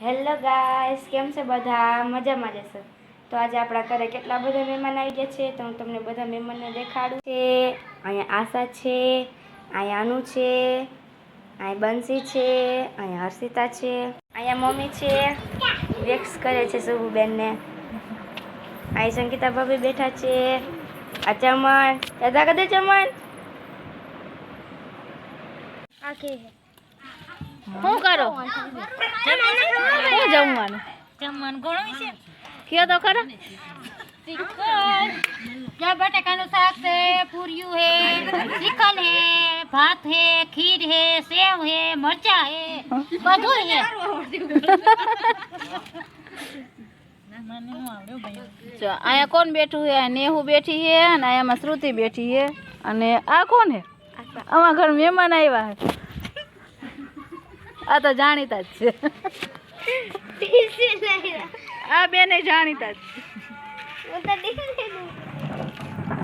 Hello guys, કેમ છે બધા? મજામાં જશો તો આજે આપણા ઘરે કેટલા બધા મહેમાન આવી ગયા છે તો હું તમને બધા મહેમાનને દેખાડું છે. અહીંયા આશા છે, અહીંયા અનુ છે, અહીંયા બંસી છે, અહીંયા હર્ષિતા છે, અહીંયા મમ્મી છે. વેક્સ કરે છે શુભુબેનને અહીં સંગીતા ભાભી બેઠા છે. આ ચમન, દાદા કદે ચમન? આખી શું કરો? જમવાનું. જમવાનું ઘણું છે? કયો તો ખરા? બટાકાનું શાક છે પૂરિયું હે ચિકન હે ભાત હે ખીર હે સેવ હે મરચા હે બધું હે જો અહીંયા કોણ બેઠું આ નેહુ બેઠી છે અને અહીંયામાં શ્રુતિ બેઠી છે. અને આ કોણ હે અમારા ઘર મહેમાન આવ્યા હે આ તો જાણીતા જ છે. આ બેને જાણીતા જ.